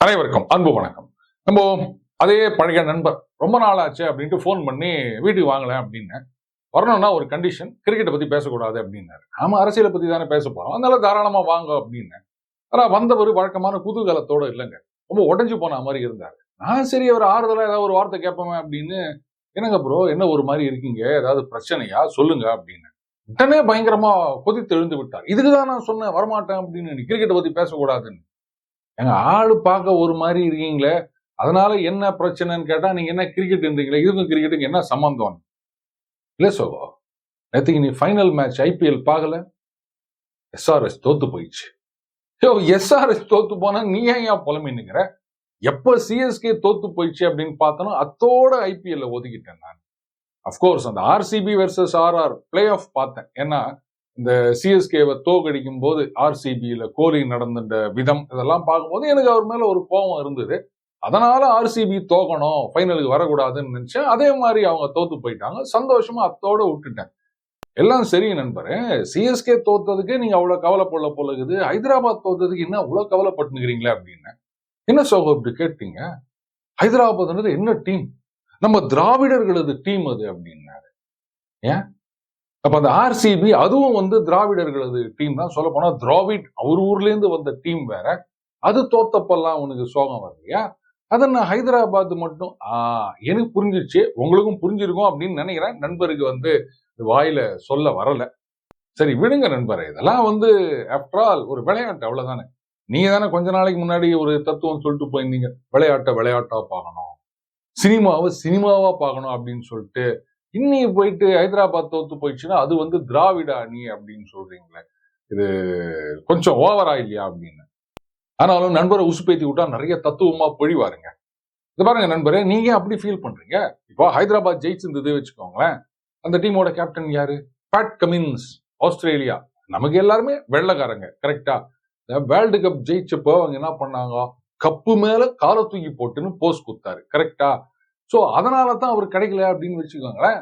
அனைவருக்கும் அன்பு வணக்கம். நம்ம அதே பழைய நண்பர் ரொம்ப நாள் ஆச்சு அப்படின்ட்டு ஃபோன் பண்ணி வீட்டுக்கு வாங்கலை அப்படின்னு வரணும்னா ஒரு கண்டிஷன் கிரிக்கெட்டை பத்தி பேசக்கூடாது அப்படின்னாரு. நாம அரசியலை பத்தி தானே பேச போகிறோம் அதனால தாராளமாக வாங்க அப்படின்னு. ஆனால் வந்தவர் வழக்கமான குதூகலத்தோட இல்லைங்க. ரொம்ப உடஞ்சி போன மாதிரி இருந்தார். நான் சரி அவர் ஆறுதலாக ஏதாவது ஒரு வார்த்தை கேட்போமே அப்படின்னு என்னங்க ப்ரோ என்ன ஒரு மாதிரி இருக்கீங்க? ஏதாவது பிரச்சனையா? சொல்லுங்க அப்படின்னு. உடனே பயங்கரமா கொதித்து எழுந்து விட்டார். இதுக்குதான் நான் சொன்னேன் வரமாட்டேன் அப்படின்னு. கிரிக்கெட்டை பத்தி பேசக்கூடாதுன்னு. எங்க ஆளு பார்க்க ஒரு மாதிரி இருக்கீங்களே அதனால என்ன பிரச்சனைன்னு கேட்டா நீங்க என்ன கிரிக்கெட் இருந்தீங்களே இதுக்கும் கிரிக்கெட்டுக்கு என்ன சம்பந்தம்? இல்ல சோகோ நேற்றுக்கு நீ ஃபைனல் மேட்ச் ஐபிஎல் பார்க்கல? எஸ்ஆர்எஸ் தோத்து போயிடுச்சு. யோ எஸ்ஆர்எஸ் தோத்து போனா நீ ஏன் ஏன் புலம்பின்னுங்கிற எப்போ சிஎஸ்கே தோத்து போயிடுச்சு அப்படின்னு பார்த்தனோ அத்தோட ஐபிஎல்ல ஒதுக்கிட்டேன் நான். அஃப்கோர்ஸ் அந்த RCB versus RR playoff பார்த்தேன். ஏன்னா இந்த சிஎஸ்கேவை தோக்கடிக்கும் போது ஆர்சிபியில கோலி நடந்த விதம் இதெல்லாம் பார்க்கும்போது எனக்கு அவர் மேல ஒரு கோபம் இருந்தது. அதனால ஆர்சிபி தோக்கணும் ஃபைனலுக்கு வரக்கூடாதுன்னு நினைச்சேன் அதே மாதிரி அவங்க தோத்து போயிட்டாங்க. சந்தோஷமா அத்தோட விட்டுட்டேன். எல்லாம் சரி நண்பரே சிஎஸ்கே தோத்ததுக்கு நீங்க அவ்வளவு கவலைப்படல போல இருக்குது ஹைதராபாத் தோத்ததுக்கு என்ன அவ்வளவு கவலைப்பட்டுக்கிறீங்களே அப்படின்னு. என்ன சோகம் இப்படி கேட்டீங்க? ஹைதராபாத்ன்றது என்ன டீம் நம்ம திராவிடர்களது டீம் அது அப்படின்னாரு. ஏன்? அப்ப அந்த ஆர்சிபி அதுவும் வந்து திராவிடர்களது டீம் தான். சொல்ல போனா திராவிட் அவர் ஊர்ல இருந்து வந்த டீம் வேற. அது தோத்தப்பெல்லாம் உனக்கு சோகம் வரலையா? அதை நான் ஹைதராபாத் மட்டும் ஆஹ் எனக்கு புரிஞ்சிருச்சு. உங்களுக்கும் புரிஞ்சிருக்கும் அப்படின்னு நினைக்கிறேன். நண்பருக்கு வந்து வாயில சொல்ல வரல. சரி விடுங்க நண்பரே. இதெல்லாம் வந்து ஆஃப்டர் ஆல் ஒரு விளையாட்டு. அவ்வளவுதானே. நீங்க தானே கொஞ்ச நாளைக்கு முன்னாடி ஒரு தத்துவம் சொல்லிட்டு போயிருந்தீங்க. விளையாட்டை விளையாட்டா பார்க்கணும். சினிமாவை சினிமாவா பார்க்கணும் அப்படின்னு சொல்லிட்டு இன்னைக்கு போயிட்டு ஹைதராபாத் தோத்து போயிடுச்சுன்னா அது வந்து திராவிட அணி அப்படின்னு சொல்றீங்களே. இது கொஞ்சம் ஓவரா இல்லையா அப்படின்னு. ஆனாலும் நண்பரை உசுப்பேத்தி விட்டா நிறைய தத்துவமா பொழிவாருங்க. இது பாருங்க நண்பரே நீங்க அப்படி ஃபீல் பண்றீங்க? இப்போ ஹைதராபாத் ஜெயிச்சிருந்தது வச்சுக்கோங்களேன். அந்த டீமோட கேப்டன் யாரு? Pat Cummins Australia. நமக்கு எல்லாருமே வெள்ளக்காரங்க கரெக்டா வேர்ல்டு கப் ஜெயிச்சப்போ அவங்க என்ன பண்ணாங்க? கப்பு மேல காலை தூக்கி போட்டுன்னு போஸ் கொடுத்தாரு. கரெக்டா சோ அதனால தான் அவர் கிடைக்கல அப்படின்னு வச்சுக்கோங்களேன்.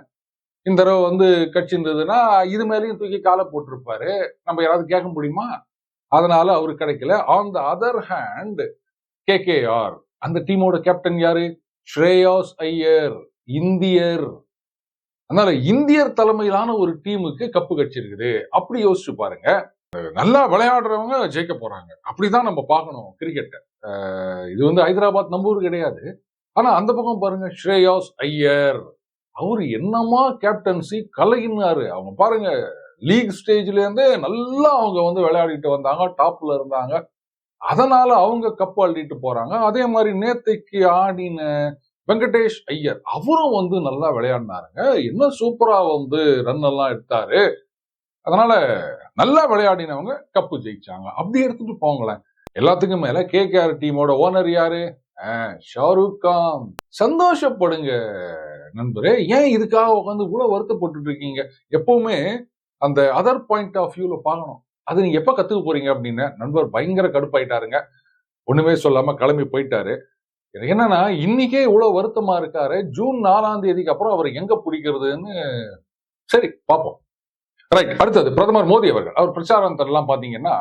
இந்த தடவை வந்து கட்சி இருந்ததுன்னா இது மேலேயும் தூக்கி காலை போட்டிருப்பாரு. நம்ம யாராவது கேட்க முடியுமா? அதனால அவரு கிடைக்கல. On the other hand K K R அந்த டீமோட கேப்டன் யாரு? ஸ்ரேயாஸ் ஐயர் இந்தியர். அதனால இந்தியர் தலைமையிலான ஒரு டீமுக்கு கப்பு கட்சிருக்குது அப்படி யோசிச்சு பாருங்க. நல்லா விளையாடுறவங்க ஜெயிக்க போறாங்க. அப்படிதான் நம்ம பார்க்கணும் கிரிக்கெட்டை இது வந்து ஹைதராபாத் நம்ம கிடையாது. ஆனால் அந்த பக்கம் பாருங்க ஸ்ரேயாஸ் ஐயர். அவர் என்னமா கேப்டன்சி கலகினாரு அவங்க பாருங்க லீக் ஸ்டேஜ்லேருந்தே நல்லா அவங்க வந்து விளையாடிட்டு வந்தாங்க டாப்ல இருந்தாங்க. அதனால அவங்க கப்பு அள்ளிட்டு போறாங்க. அதே மாதிரி நேத்தைக்கு ஆடின வெங்கடேஷ் ஐயர் அவரும் வந்து நல்லா விளையாடினாருங்க. என்ன சூப்பரா வந்து ரன் எல்லாம் எடுத்தாரு. அதனால நல்லா விளையாடினவங்க கப்பு ஜெயிச்சாங்க. அப்படி எடுத்துட்டு போங்களேன். எல்லாத்துக்கும் மேல கேகேஆர் டீமோட ஓனர் யாரு? ஷாருக் கான். சந்தோஷப்படுங்க நண்பரே. ஏன் இதுக்காக உட்காந்து கூட வருத்தப்பட்டு இருக்கீங்க? எப்பவுமே அந்த அதர் பாயிண்ட் ஆஃப் வியூல பார்க்கணும். அது நீங்க எப்ப கத்துக்க போறீங்க அப்படின்னு நண்பர் பயங்கர கடுப்பாயிட்டாருங்க. ஒண்ணுமே சொல்லாம கிளம்பி போயிட்டாரு. என்னன்னா இன்னைக்கே இவ்வளவு வருத்தமா இருக்காரு. ஜூன் நாலாம் தேதிக்கு அப்புறம் அவர் எங்க பிடிக்கிறதுன்னு சரி பார்ப்போம். ரைட் அடுத்தது பிரதமர் மோடி அவர்கள். அவர் பிரச்சாரத்தெல்லாம் பாத்தீங்கன்னா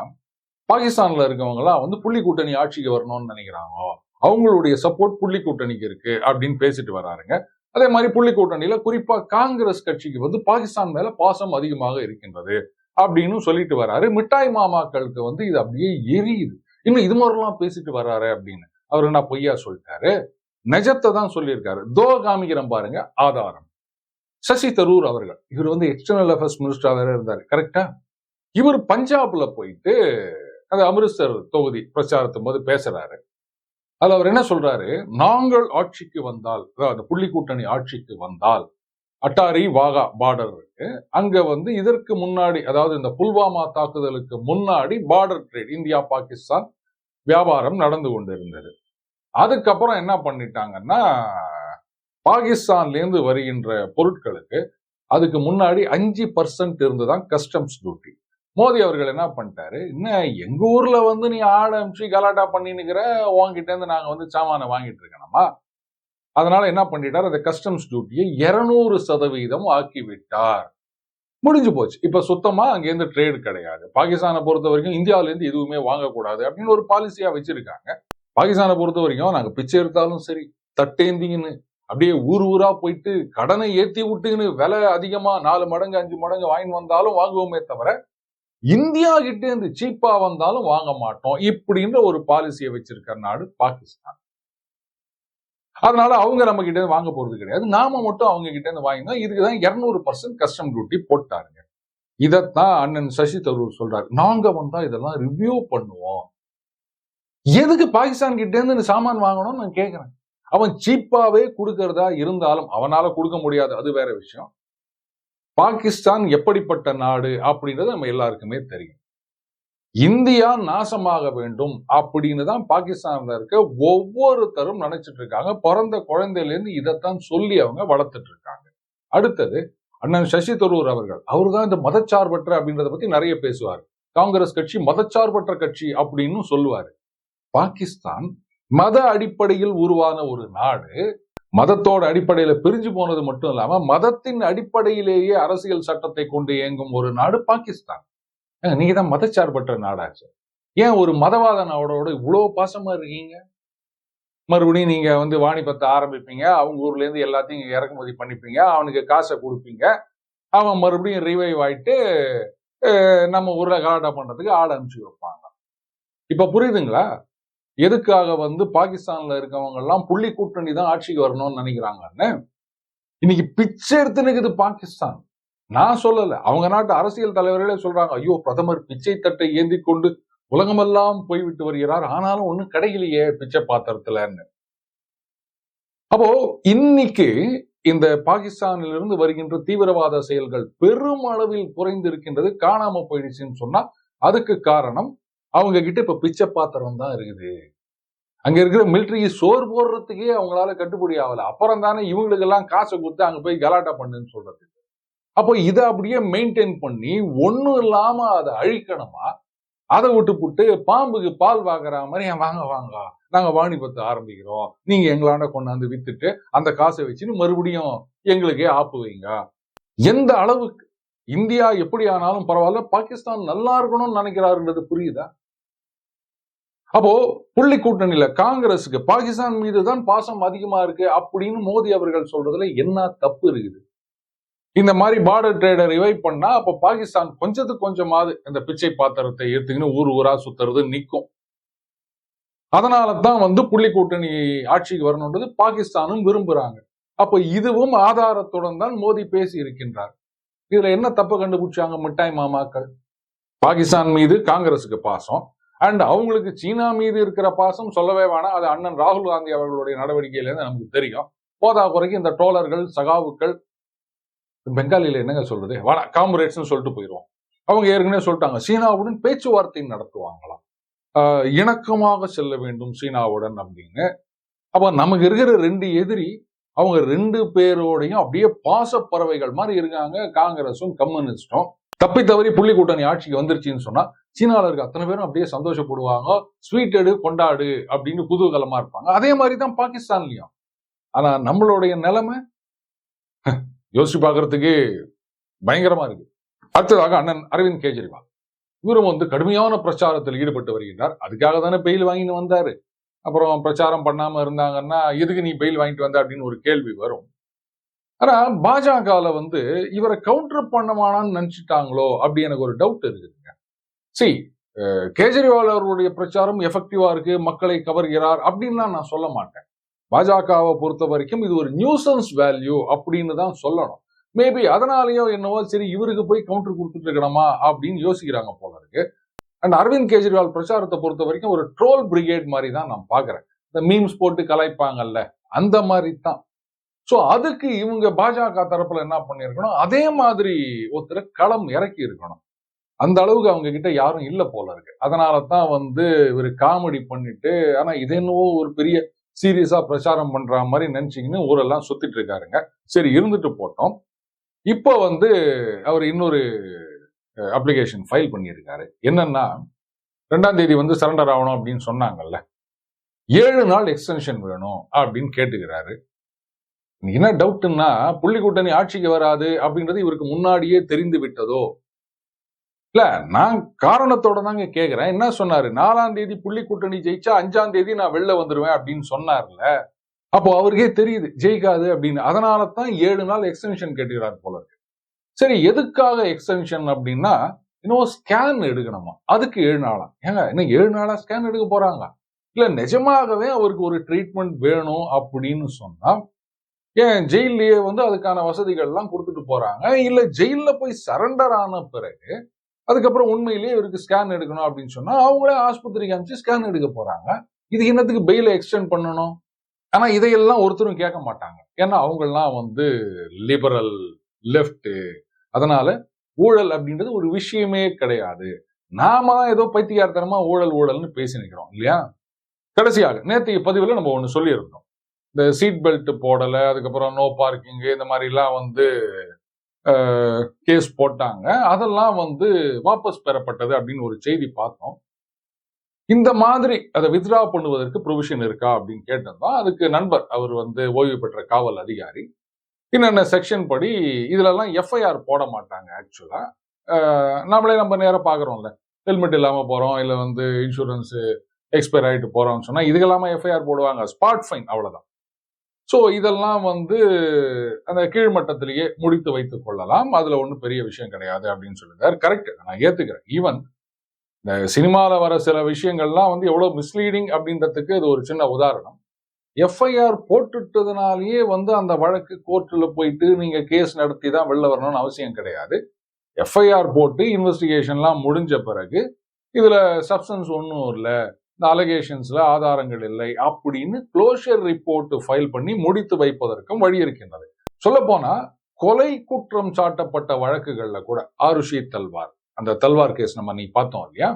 பாகிஸ்தான்ல இருக்கவங்க வந்து புள்ளி கூட்டணி ஆட்சிக்கு வரணும்னு நினைக்கிறாங்க. அவங்களுடைய சப்போர்ட் புள்ளி கூட்டணிக்கு இருக்கு அப்படின்னு பேசிட்டு வராருங்க. அதே மாதிரி புள்ளி கூட்டணியில குறிப்பா காங்கிரஸ் கட்சிக்கு வந்து பாகிஸ்தான் மேல பாசம் அதிகமாக இருக்கின்றது அப்படின்னு சொல்லிட்டு வராரு. மிட்டாய் மாமாக்களுக்கு வந்து இது அப்படியே எரியுது. இன்னும் இது மாதிரிலாம் பேசிட்டு வர்றாரு அப்படின்னு. அவர் என்ன பொய்யா சொல்லிட்டாரு? நெஜத்தை தான் சொல்லியிருக்காரு. தோ காமிக்கிறேன் பாருங்க ஆதாரம். சசி தரூர் அவர்கள். இவர் வந்து எக்ஸ்டர்னல் அஃபேர்ஸ் மினிஸ்டரா வேற இருந்தாரு. கரெக்டா இவர் பஞ்சாப்ல போயிட்டு அந்த அமிர்தசர் தொகுதி பிரச்சாரத்தும் போது பேசுறாரு. அதுல அவர் என்ன சொல்றாரு? நாங்கள் ஆட்சிக்கு வந்தால் அதாவது புள்ளி கூட்டணி ஆட்சிக்கு வந்தால் அட்டாரி வாகா பார்டர் இருக்கு. அங்க வந்து இதற்கு முன்னாடி அதாவது இந்த புல்வாமா தாக்குதலுக்கு முன்னாடி பார்டர் ட்ரேட் இந்தியா பாகிஸ்தான் வியாபாரம் நடந்து கொண்டு இருந்தது அதுக்கப்புறம் என்ன பண்ணிட்டாங்கன்னா பாகிஸ்தான்ல இருந்து வருகின்ற பொருட்களுக்கு அதுக்கு முன்னாடி அஞ்சு பர்சன்ட் இருந்துதான் கஸ்டம்ஸ் டியூட்டி மோடி அவர்கள் என்ன பண்ணிட்டாரு? என்ன எங்க ஊர்ல வந்து நீ ஆட அமிச்சு கலாட்டா பண்ணின்னுக்கிற? உங்ககிட்ட இருந்து நாங்க வந்து சாமானை வாங்கிட்டு இருக்கணுமா? அதனால என்ன பண்ணிட்டார்? அந்த கஸ்டம்ஸ் டியூட்டியை இருநூறு சதவீதம் ஆக்கி விட்டார் முடிஞ்சு போச்சு. இப்ப சுத்தமா அங்கேருந்து ட்ரேடு கிடையாது. பாகிஸ்தானை பொறுத்த வரைக்கும் இந்தியாவில இருந்து எதுவுமே வாங்கக்கூடாது அப்படின்னு ஒரு பாலிசியா வச்சிருக்காங்க. பாகிஸ்தானை பொறுத்த வரைக்கும் நாங்க பிச்சை எடுத்தாலும் சரி தட்டேந்திங்கன்னு அப்படியே ஊர் ஊரா போயிட்டு கடனை ஏத்தி விட்டுன்னு விலை அதிகமா நாலு மடங்கு அஞ்சு மடங்கு வாங்கி வந்தாலும் வாங்குவோமே தவிர இந்தியா கிட்ட இருந்து சீப்பா வந்தாலும் வாங்க மாட்டோம் இப்படின்ற ஒரு பாலிசியை வச்சிருக்கிற நாடு பாகிஸ்தான். அதனால அவங்க நம்ம கிட்ட இருந்து வாங்க போறது கிடையாது. நாம மட்டும் அவங்க கிட்ட இருந்து வாங்கினா இதுக்குதான் இருநூறு பர்சன்ட் கஸ்டம் டியூட்டி போட்டாருங்க இதைத்தான் அண்ணன் சசி தரூர் சொல்றாரு. நாங்க வந்தா இதெல்லாம் ரிவ்யூ பண்ணுவோம். எதுக்கு பாகிஸ்தான் கிட்ட இருந்து சாமான் வாங்கணும்னு நான் கேட்கிறேன் அவன் சீப்பாவே கொடுக்கறதா இருந்தாலும் அவனால கொடுக்க முடியாது. அது வேற விஷயம். பாகிஸ்தான் எப்படிப்பட்ட நாடு அப்படின்றது நம்ம எல்லாருக்குமே தெரியும். இந்தியா நாசமாக வேண்டும் அப்படின்னு தான் பாகிஸ்தான்ல இருக்க ஒவ்வொருத்தரும் நினைச்சிட்டு இருக்காங்க. பிறந்த குழந்தையில இருந்து இதைத்தான் சொல்லி அவங்க வளர்த்துட்டு இருக்காங்க. அடுத்தது அண்ணன் சசி தரூர் அவர்கள். அவர் தான் இந்த மதச்சார்பற்ற அப்படின்றத பத்தி நிறைய பேசுவார். காங்கிரஸ் கட்சி மதச்சார்பற்ற கட்சி அப்படின்னு சொல்லுவாரு. பாகிஸ்தான் மத அடிப்படையில் உருவான ஒரு நாடு மதத்தோட அடிப்படையில பிரிஞ்சு போனது மட்டும் இல்லாம மதத்தின் அடிப்படையிலேயே அரசியல் சட்டத்தை கொண்டு இயங்கும் ஒரு நாடு பாகிஸ்தான். ஏங்க, நீங்க தான் மதச்சார்பற்ற நாடாச்சு. ஏன் ஒரு மதவாத நாடோட இவ்வளவு பாசமா இருக்கீங்க? மறுபடியும் நீங்க வந்து வாணிபத்தை ஆரம்பிப்பீங்க அவங்க ஊர்ல இருந்து எல்லாத்தையும் இறக்குமதி பண்ணிப்பீங்க அவனுக்கு காசை கொடுப்பீங்க. அவன் மறுபடியும் ரிவைவ் ஆயிட்டு அஹ், நம்ம ஊர்ல கலாட்டா பண்றதுக்கு ஆட அனுப்பிச்சு வைப்பாங்க. இப்ப புரியுதுங்களா? எதுக்காக வந்து பாகிஸ்தான்ல இருக்கவங்க எல்லாம் புள்ளி கூட்டணி தான் ஆட்சிக்கு வரணும்னு நினைக்கிறாங்கன்னு? இன்னைக்கு பிச்சை எடுத்துனுக்குது பாகிஸ்தான். நான் சொல்லல. அவங்க நாட்டு அரசியல் தலைவர்களே சொல்றாங்க ஐயோ பிரதமர் பிச்சை தட்டை ஏந்தி கொண்டு உலகமெல்லாம் போய்விட்டு வருகிறார். ஆனாலும் ஒண்ணு கிடைக்கலையே பிச்சை பாத்திரத்துலன்னு. அப்போ இன்னைக்கு இந்த பாகிஸ்தானிலிருந்து வருகின்ற தீவிரவாத செயல்கள் பெரும் அளவில் குறைந்து இருக்கின்றது காணாம போயிடுச்சுன்னு சொன்னா அதுக்கு காரணம் அவங்க கிட்ட இப்ப பிச்சை பாத்திரம் தான் இருக்குது. அங்க இருக்கிற மிலிட்டரி சோறு போடுறதுக்கே அவங்களால கட்டுப்படி ஆகல. அப்புறம் தானே இவங்களுக்கு எல்லாம் காசை கொடுத்து அங்க போய் கலாட்டா பண்ணுன்னு சொல்றது. அப்போ இதை அப்படியே மெயின்டைன் பண்ணி ஒண்ணும் இல்லாம அதை அழிக்கணுமா? அதை விட்டு புட்டு பாம்புக்கு பால் வாங்குற மாதிரி "ஏன் வாங்க வாங்க. நாங்க வாணிபத்தை ஆரம்பிக்கிறோம். நீங்க எங்களாண்ட கொண்டாந்து வித்துட்டு அந்த காசை வச்சுன்னு மறுபடியும் எங்களுக்கே ஆப்பு வைங்க. எந்த அளவுக்கு இந்தியா எப்படி ஆனாலும் பரவாயில்ல பாகிஸ்தான் நல்லா இருக்கணும்னு நினைக்கிறாருன்றது புரியுதா? அப்போ புள்ளி கூட்டணியில காங்கிரஸுக்கு பாகிஸ்தான் மீது தான் பாசம் அதிகமா இருக்கு அப்படின்னு மோடி அவர்கள் சொல்றதுல என்ன தப்பு இருக்குது? இந்த மாதிரி பார்டர் ட்ரேடர் ரிவைவ் பண்ணா அப்ப பாகிஸ்தான் கொஞ்சத்துக்கு கொஞ்சமாவது இந்த பிச்சை பாத்திரத்தை எடுத்துக்கின்னு ஊர் ஊரா சுத்துறது நிக்கும். அதனால தான் வந்து புள்ளி கூட்டணி ஆட்சிக்கு வரணுன்றது பாகிஸ்தானும் விரும்புறாங்க. அப்ப இதுவும் ஆதாரத்துடன் தான் மோடி பேசி இருக்கின்றார். இதுல என்ன தப்பு கண்டுபிடிச்சாங்க மிட்டாய் மாமாக்கள்? பாகிஸ்தான் மீது காங்கிரஸுக்கு பாசம். அண்ட் அவங்களுக்கு சீனா மீது இருக்கிற பாசம் சொல்லவே வேணாம். அது அண்ணன் ராகுல் காந்தி அவர்களுடைய நடவடிக்கையிலேருந்து நமக்கு தெரியும். போதா குறைக்கு இந்த டோலர்கள் சகாவுக்கள் பெங்காலியில் என்னங்க சொல்றது? வாடா காம்ரேட்ஸ்னு சொல்லிட்டு போயிடுவோம். அவங்க ஏற்கனவே சொல்லிட்டாங்க. சீனாவுடன் பேச்சுவார்த்தை நடத்துவாங்களாம். ஆஹ் இணக்கமாக செல்ல வேண்டும் சீனாவுடன் அப்படின்னு. அப்போ நமக்கு இருக்கிற ரெண்டு எதிரி அவங்க ரெண்டு பேரோடையும் அப்படியே பாச பறவைகள் மாதிரி இருக்காங்க. காங்கிரஸும் கம்யூனிஸ்டும். தப்பி தவறி புள்ளி கூட்டணி ஆட்சிக்கு வந்துருச்சுன்னு சொன்னா சீனாவில் இருக்க அத்தனை பேரும் அப்படியே சந்தோஷப்படுவாங்க. ஸ்வீட் எடு கொண்டாடு அப்படின்னு குதூகலமா இருப்பாங்க. அதே மாதிரி தான் பாகிஸ்தான்லயும். ஆனா நம்மளுடைய நிலைமை யோசிச்சு பார்க்கறதுக்கு பயங்கரமா இருக்கு. அடுத்ததாக அண்ணன் அரவிந்த் கெஜ்ரிவால். இவரும் வந்து கடுமையான பிரச்சாரத்தில் ஈடுபட்டு வருகின்றார். அதுக்காக தானே பெயில் வாங்கிட்டு வந்தாரு. அப்புறம் பிரச்சாரம் பண்ணாம இருந்தாங்கன்னா எதுக்கு நீ பெயில் வாங்கிட்டு வந்த அப்படின்னு ஒரு கேள்வி வரும். ஆனா பாஜகவில் வந்து இவரை கவுண்டர் பண்ணமானான்னு நினைச்சிட்டாங்களோ அப்படி எனக்கு ஒரு டவுட் இருக்குதுங்க சி கேஜ்ரிவால் அவர்களுடைய பிரச்சாரம் எஃபெக்டிவா இருக்கு மக்களை கவர்கிறார் அப்படின்லாம் நான் சொல்ல மாட்டேன். பாஜகவை பொறுத்த வரைக்கும் இது ஒரு நியூசன்ஸ் வேல்யூ அப்படின்னு தான் சொல்லணும். மேபி அதனாலயோ என்னவோ சரி இவருக்கு போய் கவுண்டர் கொடுத்துட்டு இருக்கணுமா அப்படின்னு யோசிக்கிறாங்க போல இருக்கு. அண்ட் அரவிந்த் கெஜ்ரிவால் பிரச்சாரத்தை பொறுத்த வரைக்கும் ஒரு ட்ரோல் பிரிகேட் மாதிரி தான் நான் பாக்குறேன் இந்த மீம்ஸ் போட்டு கலாய்ப்பாங்கல்ல அந்த மாதிரி தான். ஸோ அதுக்கு இவங்க பாஜக தரப்புல என்ன பண்ணியிருக்கணும்? அதே மாதிரி ஒருத்தர் களம் இறக்கி இருக்கணும். அந்த அளவுக்கு அவங்க கிட்ட யாரும் இல்லை போல இருக்கு. அதனால தான் வந்து இவர் காமெடி பண்ணிட்டு ஆனா இது என்னவோ ஒரு பெரிய சீரியஸா பிரச்சாரம் பண்ற மாதிரி நினைச்சிங்கன்னு ஊரெல்லாம் சுத்திட்டு இருக்காருங்க. சரி இருந்துட்டு போட்டோம். இப்போ வந்து அவர் இன்னொரு அப்ளிகேஷன் ஃபைல் பண்ணியிருக்காரு. என்னன்னா ரெண்டாம் தேதி வந்து சரண்டர் ஆகணும் அப்படின்னு சொன்னாங்கல்ல. ஏழு நாள் எக்ஸ்டென்ஷன் வேணும் அப்படின்னு கேட்டுக்கிறாரு. என்ன டவுட்னா புள்ளி கூட்டணி ஆட்சிக்கு வராது அப்படின்றது இவருக்கு முன்னாடியே தெரிந்து விட்டதோ? இல்ல நான் காரணத்தோட தாங்க கேக்குறேன். என்ன சொன்னாரு? நாலாம் தேதி புள்ளி கூட்டணி ஜெயிச்சா அஞ்சாம் தேதி நான் வெளில வந்துருவேன் அப்படின்னு சொன்னார்ல. அப்போ அவருக்கே தெரியுது ஜெயிக்காது அப்படின்னு. அதனால தான் ஏழு நாள் எக்ஸ்டென்ஷன் கேட்டுக்கிறார் போல இருக்கு. சரி எதுக்காக எக்ஸ்டென்ஷன் அப்படின்னா இன்னும் ஸ்கேன் எடுக்கணுமா? அதுக்கு ஏழு நாளா? ஏங்க இன்னும் ஏழு நாளா ஸ்கேன் எடுக்க போறாங்க இல்ல நிஜமாகவே அவருக்கு ஒரு ட்ரீட்மெண்ட் வேணும் அப்படின்னு சொன்னா ஏன் ஜெயிலேயே வந்து அதுக்கான வசதிகள் எல்லாம் கொடுத்துட்டு போறாங்க? இல்ல ஜெயில போய் சரண்டர் ஆன பிறகு அதுக்கப்புறம் உண்மையிலேயே இவருக்கு ஸ்கேன் எடுக்கணும் அப்படின்னு சொன்னா அவங்களே ஆஸ்பத்திரிக்கு அனுப்பிச்சு ஸ்கேன் எடுக்க போறாங்க. இது என்னத்துக்கு பெயில எக்ஸ்டெண்ட் பண்ணணும்? ஆனா இதையெல்லாம் ஒருத்தரும் கேட்க மாட்டாங்க. ஏன்னா அவங்கெல்லாம் வந்து லிபரல் லெஃப்ட் அதனால ஊழல் அப்படின்றது ஒரு விஷயமே கிடையாது. நாம தான் ஏதோ பைத்தியார்த்தனமா ஊழல் ஊழல்னு பேசி நிற்கிறோம் இல்லையா? கடைசியாக நேற்றைய பதிவில் நம்ம ஒன்று சொல்லியிருந்தோம். இந்த சீட் பெல்ட் போடலை அதுக்கப்புறம் நோ பார்க்கிங் இந்த மாதிரிலாம் வந்து கேஸ் போட்டாங்க. அதெல்லாம் வந்து வாபஸ் பெறப்பட்டது அப்படின்னு ஒரு செய்தி பார்த்தோம். இந்த மாதிரி அதை வித்ரா பண்ணுவதற்கு ப்ரொவிஷன் இருக்கா அப்படின்னு கேட்டிருந்தோம் அதுக்கு நண்பர் அவர் வந்து ஓய்வு பெற்ற காவல் அதிகாரி என்னென்ன செக்ஷன் படி இதுலலாம் எஃப்ஐஆர் போட மாட்டாங்க ஆக்சுவலா நம்மளே நம்ம நேரம் பார்க்குறோம்ல. ஹெல்மெட் இல்லாமல் போகிறோம் இல்லை வந்து இன்சூரன்ஸு எக்ஸ்பயர் ஆகிட்டு போகிறோம்னு சொன்னால் இதுக்கெல்லாமல் எஃப்ஐஆர் போடுவாங்க. ஸ்பாட் ஃபைன் அவ்வளோதான் ஸோ இதெல்லாம் வந்து அந்த கீழ்மட்டத்திலேயே முடித்து வைத்துக் கொள்ளலாம். அதில் ஒன்றும் பெரிய விஷயம் கிடையாது அப்படின்னு சொல்லியிருக்காரு. கரெக்ட் நான் ஏற்றுக்கிறேன் ஈவன் இந்த சினிமாவில் வர சில விஷயங்கள்லாம் வந்து எவ்வளோ மிஸ்லீடிங் அப்படின்றதுக்கு இது ஒரு சின்ன உதாரணம். எஃப்ஐஆர் போட்டுட்டதுனாலேயே வந்து அந்த வழக்கு கோர்ட்டில் போயிட்டு நீங்கள் கேஸ் நடத்தி தான் வெளில வரணும்னு அவசியம் கிடையாது. எஃப்ஐஆர் போட்டு இன்வெஸ்டிகேஷன்லாம் முடிஞ்ச பிறகு இதில் சப்ஸ்டன்ஸ் ஒன்றும் இல்லை. இந்த அலகேஷன்ஸ்ல ஆதாரங்கள் இல்லை அப்படின்னு க்ளோஷர் ரிப்போர்ட் ஃபைல் பண்ணி முடித்து வைப்பதற்கும் வழி இருக்கின்றது. சொல்ல போனா கொலை குற்றம் சாட்டப்பட்ட வழக்குகள்ல கூட ஆருஷி தல்வார் அந்த தல்வார் கேஸ் நம்ம நீ பார்த்தோம் இல்லையா?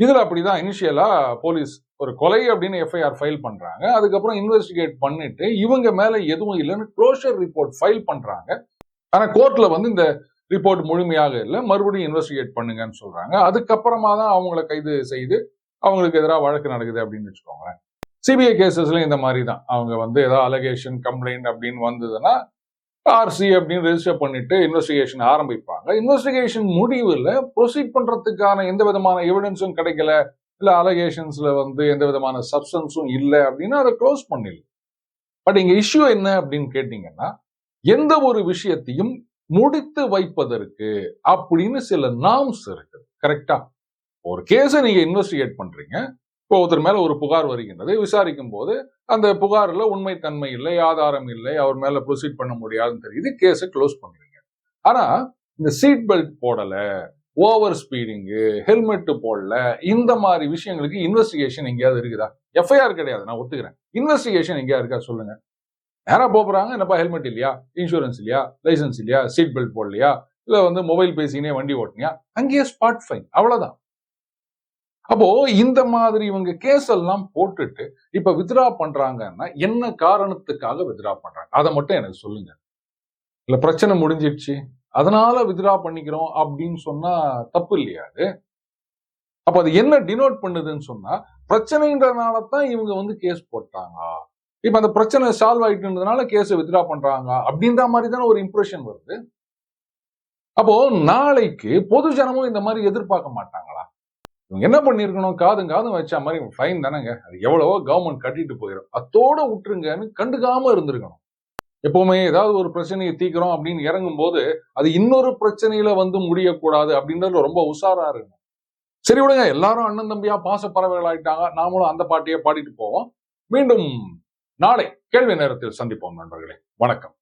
இதுல அப்படிதான் இனிஷியலா போலீஸ் ஒரு கொலை அப்படின்னு எஃப்ஐஆர் ஃபைல் பண்றாங்க. அதுக்கப்புறம் இன்வெஸ்டிகேட் பண்ணிட்டு இவங்க மேல எதுவும் இல்லைன்னு க்ளோஷர் ரிப்போர்ட் ஃபைல் பண்றாங்க. ஆனா கோர்ட்ல வந்து இந்த ரிப்போர்ட் முழுமையாக இல்லை. மறுபடியும் இன்வெஸ்டிகேட் பண்ணுங்கன்னு சொல்றாங்க. அதுக்கப்புறமா தான் அவங்கள கைது செய்து அவங்களுக்கு எதிராக வழக்கு நடக்குது அப்படின்னு வச்சுக்கோங்களேன். சிபிஐ கேசஸ்லயும் இந்த மாதிரி தான் அவங்க வந்து ஏதாவது அலகேஷன் கம்ப்ளைண்ட் அப்படின்னு வந்ததுன்னா ஆர்சி அப்படின்னு ரெஜிஸ்டர் பண்ணிட்டு இன்வெஸ்டிகேஷன் ஆரம்பிப்பாங்க. இன்வெஸ்டிகேஷன் முடிவில் ப்ரொசீட் பண்றதுக்கான எந்த விதமான எவிடன்ஸும் கிடைக்கல. இல்ல அலகேஷன்ஸ்ல வந்து எந்த விதமான சப்ஸ்டன்ஸும் இல்லை அப்படின்னா அதை க்ளோஸ் பண்ணிடலாம் பட் இங்க இஷ்யூ என்ன அப்படின்னு கேட்டீங்கன்னா எந்த ஒரு விஷயத்தையும் முடித்து வைப்பதற்கு அப்படின்னு சில நாம்ஸ் இருக்குது. கரெக்டா ஒரு கேஸை நீங்கள் இன்வெஸ்டிகேட் பண்ணுறீங்க இப்போ ஒருத்தர் மேலே ஒரு புகார் வருகின்றது. விசாரிக்கும் போது அந்த புகார்ல உண்மைத்தன்மை இல்லை ஆதாரம் இல்லை அவர் மேலே ப்ரொசீட் பண்ண முடியாதுன்னு தெரியுது. கேஸை க்ளோஸ் பண்ணுறீங்க ஆனால் இந்த சீட் பெல்ட் போடலை ஓவர் ஸ்பீடிங்கு ஹெல்மெட்டு போடல இந்த மாதிரி விஷயங்களுக்கு இன்வெஸ்டிகேஷன் எங்கேயாவது இருக்குதா? எஃப்ஐஆர் கிடையாது நான் ஒத்துக்கிறேன். இன்வெஸ்டிகேஷன் எங்கேயா இருக்கா சொல்லுங்க. நேராக போகிறாங்க என்னப்பா ஹெல்மெட் இல்லையா? இன்சூரன்ஸ் இல்லையா? லைசன்ஸ் இல்லையா? சீட் பெல்ட் போடலையா? இல்லை வந்து மொபைல் பேசினே வண்டி ஓட்டினியா? அங்கேயே ஸ்பாட் ஃபைன் அவ்வளோதான் அப்போ இந்த மாதிரி இவங்க கேஸ் எல்லாம் போட்டுட்டு இப்ப வித்ரா பண்றாங்கன்னா என்ன காரணத்துக்காக வித்ரா பண்றாங்க? அதை மட்டும் எனக்கு சொல்லுங்க. இல்ல பிரச்சனை முடிஞ்சிடுச்சு. அதனால வித்ரா பண்ணிக்கிறோம் அப்படின்னு சொன்னா தப்பு இல்லையா அது? அப்ப அது என்ன டினோட் பண்ணுதுன்னு சொன்னா பிரச்சனைன்றதுனால தான் இவங்க வந்து கேஸ் போட்டாங்க. இப்ப அந்த பிரச்சனை சால்வ் ஆயிட்டுன்றதுனால கேஸை வித்ரா பண்றாங்க. அப்படின்ற மாதிரி தானே ஒரு இம்ப்ரெஷன் வருது. அப்போ நாளைக்கு பொது ஜனமும் இந்த மாதிரி எதிர்பார்க்க மாட்டாங்களா? இவங்க என்ன பண்ணிருக்கணும்? காதும் காதும் வச்ச மாதிரி ஃபைன் தானேங்க. அது எவ்வளவோ கவர்மெண்ட் கட்டிட்டு போயிடும் அத்தோட விட்டுருங்கன்னு கண்டுக்காம இருந்திருக்கணும். எப்பவுமே ஏதாவது ஒரு பிரச்சனையை தீக்கிறோம் அப்படின்னு இறங்கும் போது அது இன்னொரு பிரச்சனையில வந்து முடியக்கூடாது அப்படின்றது ரொம்ப உஷாரா இருக்கு சரி விடுங்க எல்லாரும் அண்ணன் தம்பியா பாச பறவைகள் ஆயிட்டாங்க. நாமளும் அந்த பாட்டியை பாடிட்டு போவோம். மீண்டும் நாளை கேள்வி நேரத்தில் சந்திப்போம் நண்பர்களே. வணக்கம்.